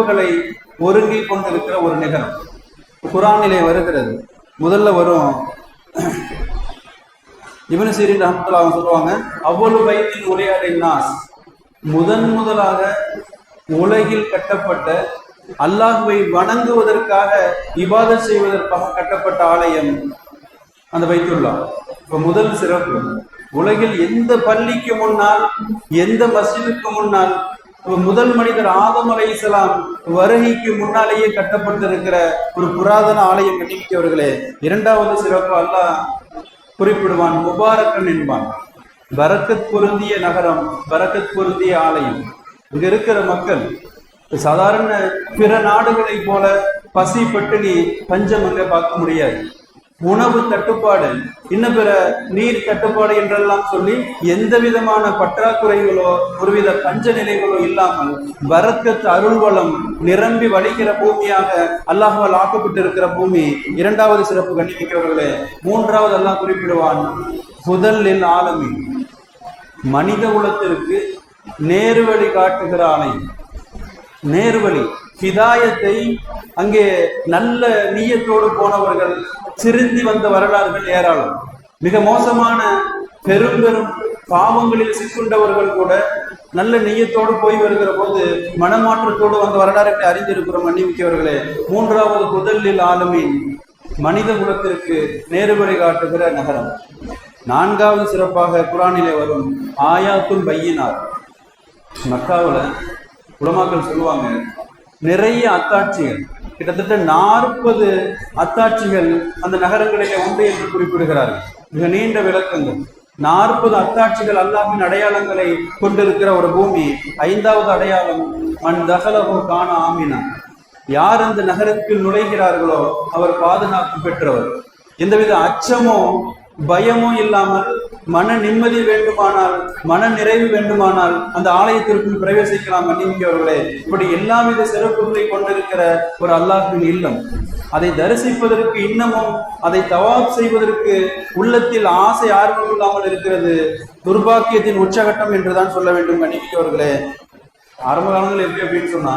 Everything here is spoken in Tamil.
உறவுகளை ஒருங்கிக் கொண்டிருக்கிற ஒரு நிகரம். குரானிலே வருகிறது. முதல்ல வரும். இவனு சீரி ரஹமத்துல்லா அவங்க சொல்லுவாங்க அவ்வளவு வயதில் உரையாடை நாஸ். முதன் முதலாக உலகில் கட்டப்பட்ட அல்லாஹுவை வணங்குவதற்காக இபாதத் செய்வதற்காக கட்டப்பட்ட ஆலயம் அந்த வைத்துள்ளா இப்ப முதல் சிறப்பு உலகில் எந்த பள்ளிக்கு முன்னால் எந்த மசிதுக்கு முன்னால் முதல் மனிதர் ஆதம் அலை இஸ்லாம் வருகைக்கு முன்னாலேயே கட்டப்பட்டிருக்கிற ஒரு புராதன ஆலயம் கட்டிக்கவர்களே இரண்டாவது சிறப்பு அல்லாஹ் குறிப்பிடுவான் முபாரக்கன் என்பான். பரக்கத் பொருந்திய நகரம் பரக்கத் பொருந்திய ஆலயம். இங்க இருக்கிற மக்கள் சாதாரண பிற நாடுகளை போல பசி பட்டினி பஞ்சம் அங்க பார்க்க முடியாது. உணவு தட்டுப்பாடு இன்னும் பிற நீர் தட்டுப்பாடு என்றெல்லாம் சொல்லி எந்த விதமான பற்றாக்குறைகளோ ஒருவித பஞ்ச நிலைகளோ இல்லாமல் வரக்கத்து அருள்வளம் நிரம்பி வழிகிற பூமியாக அல்லாஹால் ஆக்கப்பட்டிருக்கிற பூமி. இரண்டாவது சிறப்பு கண்டிப்பிக்கிறவர்களே மூன்றாவது அல்லாஹ் குறிப்பிடுவான் புதலில் ஆலமி மனித குலத்திற்கு நேர்வழி காட்டுகிற ஆலயம். நேர்வழி ஹிதாயத்தை அங்கே நல்ல நீயத்தோடு போனவர்கள் திருந்தி வந்த வரலாறுகள் ஏராளம். மிக மோசமான பெரும் பெரும் பாவங்களில் சிக்குண்டவர்கள் கூட நல்ல நெய்யத்தோடு போய் வருகிற போது மனமாற்றத்தோடு வந்த வரலாறுகளை அறிந்திருக்கிறோம் மன்னிமிக்கவர்களே மூன்றாவது முதலில் ஆளுமின் மனித குலத்திற்கு நேர்வழி காட்டுகிற நகரம். நான்காவது சிறப்பாக குரானிலே வரும் ஆயாத்தும் பையினார். மக்காவில் உலமாக்கள் சொல்லுவாங்க நிறைய அத்தாட்சிகள். கிட்டத்தட்ட நாற்பது அத்தாட்சிகள் அந்த நகரங்களிலே உண்டு என்று குறிப்பிடுகிறார்கள். மிக நீண்ட விளக்கங்கள். நாற்பது அத்தாட்சிகள் அல்லாஹின் அடையாளங்களை கொண்டிருக்கிற ஒரு பூமி ஐந்தாவது அடையாளம் மண் தகலகோ காண ஆமினா யார் அந்த நகரத்தில் நுழைகிறார்களோ அவர் பாதுகாப்பு பெற்றவர். எந்தவித அச்சமோ பயமும் இல்லாமல் மன நிம்மதி வேண்டுமானால் மன நிறைவு வேண்டுமானால் அந்த ஆலயத்திற்குள் பிரவேசிக்கலாம் மன்னிமிக்கவர்களே இப்படி எல்லாவித சிறப்புகளை கொண்டிருக்கிற ஒரு அல்லாஹின் இல்லம். அதை தரிசிப்பதற்கு இன்னமும் அதை தவாப் செய்வதற்கு உள்ளத்தில் ஆசை ஆர்வம் இல்லாமல் இருக்கிறது துர்பாக்கியத்தின் உச்சகட்டம் என்றுதான் சொல்ல வேண்டும் மன்னிமிக்கவர்களே ஆரம்ப காலங்கள் எப்படி அப்படின்னு சொன்னா